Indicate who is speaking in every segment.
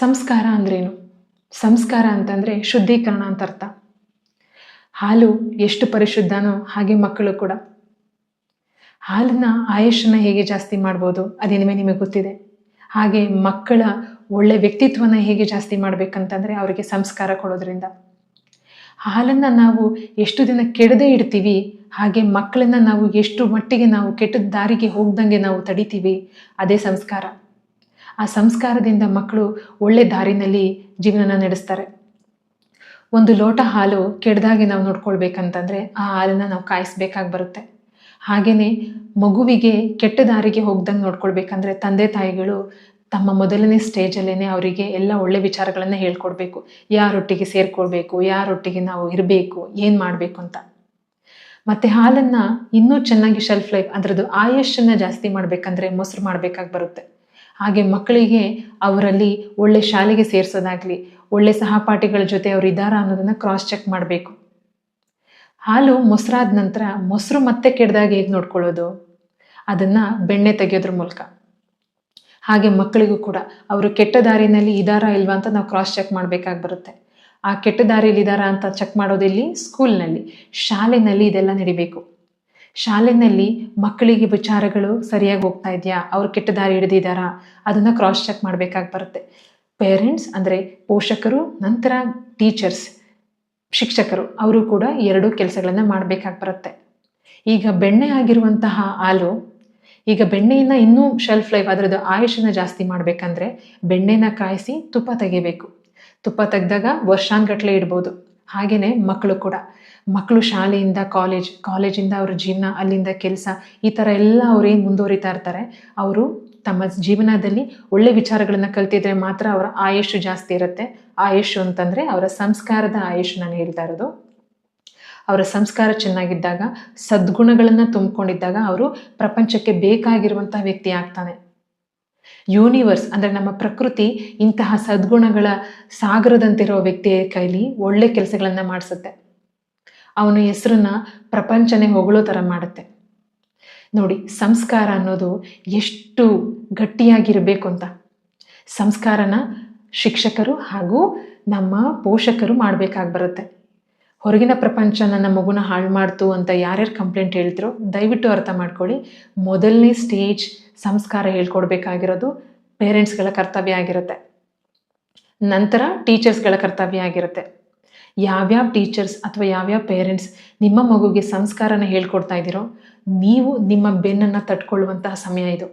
Speaker 1: ಸಂಸ್ಕಾರ ಅಂದ್ರೇನು? ಸಂಸ್ಕಾರ ಅಂತಂದರೆ ಶುದ್ಧೀಕರಣ ಅಂತ ಅರ್ಥ. ಹಾಲು ಎಷ್ಟು ಪರಿಶುದ್ಧನೋ ಹಾಗೆ ಮಕ್ಕಳು ಕೂಡ. ಹಾಲಿನ ಆಯುಷನ್ನ ಹೇಗೆ ಜಾಸ್ತಿ ಮಾಡ್ಬೋದು ಅದೇನಿಮೆ ನಿಮಗೆ ಗೊತ್ತಿದೆ. ಹಾಗೆ ಮಕ್ಕಳ ಒಳ್ಳೆ ವ್ಯಕ್ತಿತ್ವನ ಹೇಗೆ ಜಾಸ್ತಿ ಮಾಡಬೇಕಂತಂದರೆ ಅವರಿಗೆ ಸಂಸ್ಕಾರ ಕೊಡೋದ್ರಿಂದ. ಹಾಲನ್ನು ನಾವು ಎಷ್ಟು ದಿನ ಕೆಡದೇ ಇಡ್ತೀವಿ, ಹಾಗೆ ಮಕ್ಕಳನ್ನು ನಾವು ಎಷ್ಟು ಮಟ್ಟಿಗೆ ನಾವು ಕೆಟ್ಟ ದಾರಿಗೆ ಹೋಗ್ದಂಗೆ ನಾವು ತಡಿತೀವಿ, ಅದೇ ಸಂಸ್ಕಾರ. ಆ ಸಂಸ್ಕಾರದಿಂದ ಮಕ್ಕಳು ಒಳ್ಳೆ ದಾರಿನಲ್ಲಿ ಜೀವನನ ನಡೆಸ್ತಾರೆ. ಒಂದು ಲೋಟ ಹಾಲು ಕೆಡ್ದಾಗೆ ನಾವು ನೋಡ್ಕೊಳ್ಬೇಕಂತಂದ್ರೆ ಆ ಹಾಲನ್ನ ನಾವು ಕಾಯಿಸ್ಬೇಕಾಗಿ ಬರುತ್ತೆ. ಹಾಗೆಯೇ ಮಗುವಿಗೆ ಕೆಟ್ಟ ದಾರಿಗೆ ಹೋಗ್ದಂಗೆ ನೋಡ್ಕೊಳ್ಬೇಕಂದ್ರೆ ತಂದೆ ತಾಯಿಗಳು ತಮ್ಮ ಮೊದಲನೇ ಸ್ಟೇಜಲ್ಲೇ ಅವರಿಗೆ ಎಲ್ಲ ಒಳ್ಳೆ ವಿಚಾರಗಳನ್ನು ಹೇಳ್ಕೊಡ್ಬೇಕು. ಯಾರೊಟ್ಟಿಗೆ ಸೇರ್ಕೊಳ್ಬೇಕು, ಯಾರೊಟ್ಟಿಗೆ ನಾವು ಇರಬೇಕು, ಏನು ಮಾಡಬೇಕು ಅಂತ. ಮತ್ತು ಹಾಲನ್ನು ಇನ್ನೂ ಚೆನ್ನಾಗಿ ಶೆಲ್ಫ್ ಲೈಫ್ ಅದರದ್ದು ಆಯುಷನ್ನು ಜಾಸ್ತಿ ಮಾಡಬೇಕಂದ್ರೆ ಮೊಸರು ಮಾಡಬೇಕಾಗಿ ಬರುತ್ತೆ. ಹಾಗೆ ಮಕ್ಕಳಿಗೆ ಅವರಲ್ಲಿ ಒಳ್ಳೆ ಶಾಲೆಗೆ ಸೇರಿಸೋದಾಗಲಿ, ಒಳ್ಳೆ ಸಹಪಾಠಿಗಳ ಜೊತೆ ಅವರು ಇದ್ದಾರಾ ಅನ್ನೋದನ್ನು ಕ್ರಾಸ್ ಚೆಕ್ ಮಾಡಬೇಕು. ಹಾಲು ಮೊಸರಾದ ನಂತರ ಮೊಸರು ಮತ್ತೆ ಕೆಡ್ದಾಗ ಹೇಗೆ ನೋಡ್ಕೊಳ್ಳೋದು? ಅದನ್ನು ಬೆಣ್ಣೆ ತೆಗೆಯೋದ್ರ ಮೂಲಕ. ಹಾಗೆ ಮಕ್ಕಳಿಗೂ ಕೂಡ, ಅವರು ಕೆಟ್ಟ ದಾರಿನಲ್ಲಿ ಇದ್ದಾರಾ ಇಲ್ವಾ ಅಂತ ನಾವು ಕ್ರಾಸ್ ಚೆಕ್ ಮಾಡಬೇಕಾಗಿ ಬರುತ್ತೆ. ಆ ಕೆಟ್ಟ ದಾರಿಯಲ್ಲಿ ಇದ್ದಾರಾ ಅಂತ ಚೆಕ್ ಮಾಡೋದಿಲ್ಲಿ ಸ್ಕೂಲ್ನಲ್ಲಿ ಶಾಲೆನಲ್ಲಿ ಇದೆಲ್ಲ ನಡಿಬೇಕು. ಶಾಲೆಯಲ್ಲಿ ಮಕ್ಕಳಿಗೆ ವಿಚಾರಗಳು ಸರಿಯಾಗಿ ಹೋಗ್ತಾ ಇದೆಯಾ? ಅವ್ರು ಕೆಟ್ಟ ದಾರಿ ಹಿಡಿದಿದ್ದಾರಾ? ಅದನ್ನು ಕ್ರಾಸ್ ಚೆಕ್ ಮಾಡಬೇಕಾಗಿ ಬರುತ್ತೆ. ಪೇರೆಂಟ್ಸ್ ಅಂದರೆ ಪೋಷಕರು, ನಂತರ ಟೀಚರ್ಸ್ ಶಿಕ್ಷಕರು, ಅವರು ಕೂಡ ಎರಡೂ ಕೆಲಸಗಳನ್ನು ಮಾಡಬೇಕಾಗಿ ಬರುತ್ತೆ. ಈಗ ಬೆಣ್ಣೆ ಆಗಿರುವಂತಹ ಹಾಲು, ಈಗ ಬೆಣ್ಣೆಯನ್ನು ಇನ್ನೂ ಶೆಲ್ಫ್ ಲೈಫ್ ಅದರದ್ದು ಆಯುಷನ್ನು ಜಾಸ್ತಿ ಮಾಡಬೇಕಂದ್ರೆ ಬೆಣ್ಣೆನ ಕಾಯಿಸಿ ತುಪ್ಪ ತೆಗಿಬೇಕು. ತುಪ್ಪ ತೆಗೆದಾಗ ವರ್ಷಾನ್ಗಟ್ಲೆ ಇಡ್ಬೋದು. ಹಾಗೆಯೇ ಮಕ್ಕಳು ಕೂಡ. ಮಕ್ಕಳು ಶಾಲೆಯಿಂದ ಕಾಲೇಜ್ ಕಾಲೇಜಿಂದ ಅವ್ರ ಜೀವನ, ಅಲ್ಲಿಂದ ಕೆಲಸ, ಈ ಥರ ಎಲ್ಲ ಅವ್ರೇನು ಮುಂದುವರಿತಾ ಇರ್ತಾರೆ, ಅವರು ತಮ್ಮ ಜೀವನದಲ್ಲಿ ಒಳ್ಳೆ ವಿಚಾರಗಳನ್ನು ಕಲ್ತಿದ್ರೆ ಮಾತ್ರ ಅವರ ಆಯುಷು ಜಾಸ್ತಿ ಇರುತ್ತೆ. ಆಯುಷು ಅಂತಂದರೆ ಅವರ ಸಂಸ್ಕಾರದ ಆಯುಷು ನಾನು ಹೇಳ್ತಾ ಇರೋದು. ಅವರ ಸಂಸ್ಕಾರ ಚೆನ್ನಾಗಿದ್ದಾಗ, ಸದ್ಗುಣಗಳನ್ನು ತುಂಬಿಕೊಂಡಿದ್ದಾಗ ಅವರು ಪ್ರಪಂಚಕ್ಕೆ ಬೇಕಾಗಿರುವಂಥ ವ್ಯಕ್ತಿ ಆಗ್ತಾನೆ. ಯೂನಿವರ್ಸ್ ಅಂದರೆ ನಮ್ಮ ಪ್ರಕೃತಿ, ಇಂತಹ ಸದ್ಗುಣಗಳ ಸಾಗರದಂತಿರೋ ವ್ಯಕ್ತಿಯ ಕೈಲಿ ಒಳ್ಳೆ ಕೆಲಸಗಳನ್ನು ಮಾಡಿಸುತ್ತೆ. ಅವನ ಹೆಸರನ್ನ ಪ್ರಪಂಚನೇ ಹೊಗಳೋ ಥರ ಮಾಡುತ್ತೆ. ನೋಡಿ, ಸಂಸ್ಕಾರ ಅನ್ನೋದು ಎಷ್ಟು ಗಟ್ಟಿಯಾಗಿರಬೇಕು ಅಂತ. ಸಂಸ್ಕಾರನ ಶಿಕ್ಷಕರು ಹಾಗೂ ನಮ್ಮ ಪೋಷಕರು ಮಾಡಬೇಕಾಗಿ ಬರುತ್ತೆ. ಹೊರಗಿನ ಪ್ರಪಂಚ ನನ್ನ ಮಗುನ ಹಾಳು ಮಾಡ್ತು ಅಂತ ಯಾರ್ಯಾರು ಕಂಪ್ಲೇಂಟ್ ಹೇಳಿದ್ರು ದಯವಿಟ್ಟು ಅರ್ಥ ಮಾಡ್ಕೊಳ್ಳಿ. ಮೊದಲನೇ ಸ್ಟೇಜ್ ಸಂಸ್ಕಾರ ಹೇಳ್ಕೊಡ್ಬೇಕಾಗಿರೋದು ಪೇರೆಂಟ್ಸ್ಗಳ ಕರ್ತವ್ಯ ಆಗಿರುತ್ತೆ. ನಂತರ ಟೀಚರ್ಸ್ಗಳ ಕರ್ತವ್ಯ ಆಗಿರುತ್ತೆ. ಯಾವ್ಯಾವ ಟೀಚರ್ಸ್ ಅಥವಾ ಯಾವ್ಯಾವ ಪೇರೆಂಟ್ಸ್ ನಿಮ್ಮ ಮಗುಗೆ ಸಂಸ್ಕಾರನ ಹೇಳ್ಕೊಡ್ತಾ ಇದ್ದೀರೋ, ನೀವು ನಿಮ್ಮ ಬೆನ್ನನ್ನು ತಟ್ಕೊಳ್ಳುವಂತಹ ಸಮಯ ಇದು.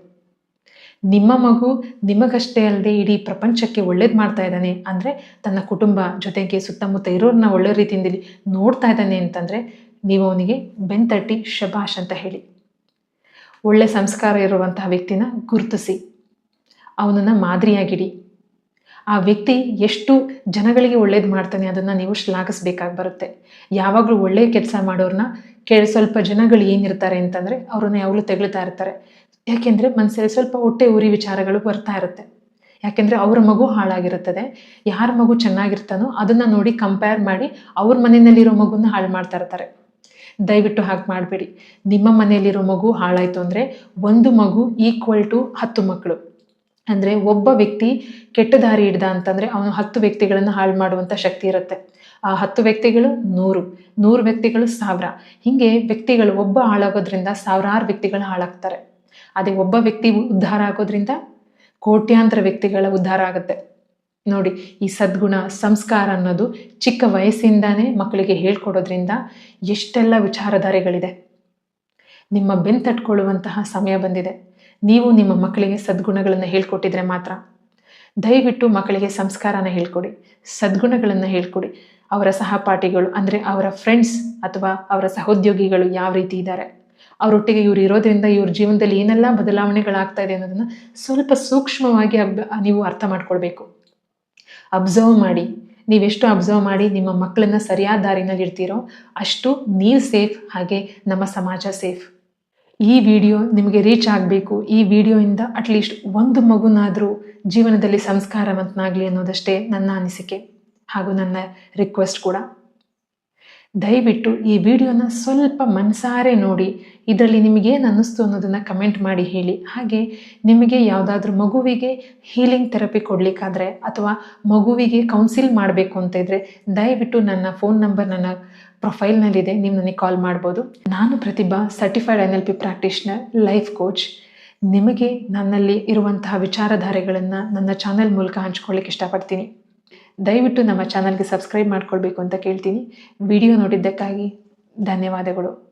Speaker 1: ನಿಮ್ಮ ಮಗು ನಿಮಗಷ್ಟೇ ಅಲ್ಲದೆ ಇಡೀ ಪ್ರಪಂಚಕ್ಕೆ ಒಳ್ಳೇದು ಮಾಡ್ತಾ ಇದ್ದಾನೆ ಅಂದರೆ ತನ್ನ ಕುಟುಂಬ ಜೊತೆಗೆ ಸುತ್ತಮುತ್ತ ಇರೋರನ್ನ ಒಳ್ಳೆ ರೀತಿಯಲ್ಲಿ ನೋಡ್ತಾ ಇದ್ದಾನೆ ಅಂತಂದರೆ ನೀವು ಅವನಿಗೆ ಬೆಂತಟ್ಟಿ ಶಬಾಷ್ ಅಂತ ಹೇಳಿ. ಒಳ್ಳೆ ಸಂಸ್ಕಾರ ಇರುವಂತಹ ವ್ಯಕ್ತಿನ ಗುರುತಿಸಿ. ಅವನನ್ನು ಮಾದರಿಯಾಗಿಡಿ. ಆ ವ್ಯಕ್ತಿ ಎಷ್ಟು ಜನಗಳಿಗೆ ಒಳ್ಳೇದು ಮಾಡ್ತಾನೆ ಅದನ್ನು ನೀವು ಶ್ಲಾಘಿಸ್ಬೇಕಾಗಿ ಬರುತ್ತೆ. ಯಾವಾಗಲೂ ಒಳ್ಳೆಯ ಕೆಲಸ ಮಾಡೋರನ್ನ ಕೇಳಿ ಸ್ವಲ್ಪ ಜನಗಳು ಏನಿರ್ತಾರೆ ಅಂತಂದರೆ ಅವ್ರನ್ನ ಯಾವಾಗಲೂ ತೆಗಳ್ತಾ ಇರ್ತಾರೆ. ಯಾಕೆಂದರೆ ಮನಸ್ಸಲ್ಲಿ ಸ್ವಲ್ಪ ಹೊಟ್ಟೆ ಉರಿ ವಿಚಾರಗಳು ಬರ್ತಾ ಇರುತ್ತೆ. ಯಾಕೆಂದರೆ ಅವ್ರ ಮಗು ಹಾಳಾಗಿರುತ್ತದೆ. ಯಾರ ಮಗು ಚೆನ್ನಾಗಿರ್ತಾನೋ ಅದನ್ನು ನೋಡಿ ಕಂಪೇರ್ ಮಾಡಿ ಅವ್ರ ಮನೆಯಲ್ಲಿರೋ ಮಗುನ ಹಾಳು ಮಾಡ್ತಾ ಇರ್ತಾರೆ. ದಯವಿಟ್ಟು ಹಾಗೆ ಮಾಡಬೇಡಿ. ನಿಮ್ಮ ಮನೆಯಲ್ಲಿರೋ ಮಗು ಹಾಳಾಯಿತು ಅಂದರೆ ಒಂದು ಮಗು ಈಕ್ವಲ್ ಟು ಹತ್ತು ಮಕ್ಕಳು ಅಂದರೆ ಒಬ್ಬ ವ್ಯಕ್ತಿ ಕೆಟ್ಟ ದಾರಿ ಹಿಡ್ದ ಅಂತಂದರೆ ಅವನು ಹತ್ತು ವ್ಯಕ್ತಿಗಳನ್ನು ಹಾಳು ಮಾಡುವಂಥ ಶಕ್ತಿ ಇರುತ್ತೆ. ಆ ಹತ್ತು ವ್ಯಕ್ತಿಗಳು ನೂರು ನೂರು ವ್ಯಕ್ತಿಗಳು ಸಾವಿರ. ಹೀಗೆ ವ್ಯಕ್ತಿಗಳು ಒಬ್ಬ ಹಾಳಾಗೋದ್ರಿಂದ ಸಾವಿರಾರು ವ್ಯಕ್ತಿಗಳು ಹಾಳಾಗ್ತಾರೆ. ಅದೇ ಒಬ್ಬ ವ್ಯಕ್ತಿ ಉದ್ಧಾರ ಆಗೋದ್ರಿಂದ ಕೋಟ್ಯಾಂತರ ವ್ಯಕ್ತಿಗಳ ಉದ್ಧಾರ ಆಗುತ್ತೆ. ನೋಡಿ, ಈ ಸದ್ಗುಣ, ಸಂಸ್ಕಾರ ಅನ್ನೋದು ಚಿಕ್ಕ ವಯಸ್ಸಿಂದಾನೇ ಮಕ್ಕಳಿಗೆ ಹೇಳ್ಕೊಡೋದ್ರಿಂದ ಎಷ್ಟೆಲ್ಲ ವಿಚಾರಧಾರೆಗಳಿದೆ. ನಿಮ್ಮ ಬೆನ್ ತಟ್ಕೊಳ್ಳುವಂತಹ ಸಮಯ ಬಂದಿದೆ. ನೀವು ನಿಮ್ಮ ಮಕ್ಕಳಿಗೆ ಸದ್ಗುಣಗಳನ್ನು ಹೇಳ್ಕೊಟ್ಟಿದ್ರೆ ಮಾತ್ರ. ದಯವಿಟ್ಟು ಮಕ್ಕಳಿಗೆ ಸಂಸ್ಕಾರನ ಹೇಳ್ಕೊಡಿ, ಸದ್ಗುಣಗಳನ್ನು ಹೇಳ್ಕೊಡಿ. ಅವರ ಸಹಪಾಠಿಗಳು, ಅಂದರೆ ಅವರ ಫ್ರೆಂಡ್ಸ್ ಅಥವಾ ಅವರ ಸಹೋದ್ಯೋಗಿಗಳು ಯಾವ ರೀತಿ ಇದ್ದಾರೆ? ಅವರೊಟ್ಟಿಗೆ ಇವ್ರು ಇರೋದ್ರಿಂದ ಇವ್ರ ಜೀವನದಲ್ಲಿ ಏನೆಲ್ಲ ಬದಲಾವಣೆಗಳಾಗ್ತಾ ಇದೆ ಅನ್ನೋದನ್ನು ಸ್ವಲ್ಪ ಸೂಕ್ಷ್ಮವಾಗಿ ಅಬ್, ನೀವು ಅರ್ಥ ಮಾಡ್ಕೊಳ್ಬೇಕು. ಅಬ್ಸರ್ವ್ ಮಾಡಿ. ನೀವೆಷ್ಟು ಅಬ್ಸರ್ವ್ ಮಾಡಿ ನಿಮ್ಮ ಮಕ್ಕಳನ್ನ ಸರಿಯಾದ ದಾರಿನಲ್ಲಿ ಇಡ್ತೀರೋ ಅಷ್ಟು ನೀವು ಸೇಫ್ ಹಾಗೆ ನಮ್ಮ ಸಮಾಜ ಸೇಫ್ ಈ ವಿಡಿಯೋ ನಿಮಗೆ ರೀಚ್ ಆಗಬೇಕು. ಈ ವಿಡಿಯೋಯಿಂದ ಅಟ್ಲೀಸ್ಟ್ ಒಂದು ಮಗುನಾದರೂ ಜೀವನದಲ್ಲಿ ಸಂಸ್ಕಾರವಂತನಾಗಲಿ ಅನ್ನೋದಷ್ಟೇ ನನ್ನ ಅನಿಸಿಕೆ. ಹಾಗೂ ನನ್ನ ರಿಕ್ವೆಸ್ಟ್ ಕೂಡ. ದಯವಿಟ್ಟು ಈ ವಿಡಿಯೋನ ಸ್ವಲ್ಪ ಮನಸಾರೆ ನೋಡಿ. ಇದರಲ್ಲಿ ನಿಮಗೇನು ಅನ್ನಿಸ್ತು ಅನ್ನೋದನ್ನು ಕಮೆಂಟ್ ಮಾಡಿ ಹೇಳಿ. ಹಾಗೆ ನಿಮಗೆ ಯಾವುದಾದ್ರೂ ಮಗುವಿಗೆ ಹೀಲಿಂಗ್ ಥೆರಪಿ ಕೊಡಲಿಕ್ಕಾದ್ರೆ ಅಥವಾ ಮಗುವಿಗೆ ಕೌನ್ಸಿಲ್ ಮಾಡಬೇಕು ಅಂತ ಇದ್ದರೆ ದಯವಿಟ್ಟು ನನ್ನ ಫೋನ್ ನಂಬರ್ ನನ್ನ ಪ್ರೊಫೈಲ್ನಲ್ಲಿದೆ ನೀವು ನನಗೆ ಕಾಲ್ ಮಾಡ್ಬೋದು. ನಾನು Prathibha certified N L P practitioner life coach ನಿಮಗೆ ನನ್ನಲ್ಲಿ ಇರುವಂತಹ ವಿಚಾರಧಾರೆಗಳನ್ನು ನನ್ನ ಚಾನೆಲ್ ಮೂಲಕ ಹಂಚ್ಕೊಳ್ಳಿಕ್ಕೆ ಇಷ್ಟಪಡ್ತೀನಿ. ದಯವಿಟ್ಟು ನಮ್ಮ ಚಾನಲ್ಗೆ ಸಬ್ಸ್ಕ್ರೈಬ್ ಮಾಡ್ಕೊಳ್ಬೇಕು ಅಂತ ಕೇಳ್ತೀನಿ. ವಿಡಿಯೋ ನೋಡಿದ್ದಕ್ಕಾಗಿ ಧನ್ಯವಾದಗಳು.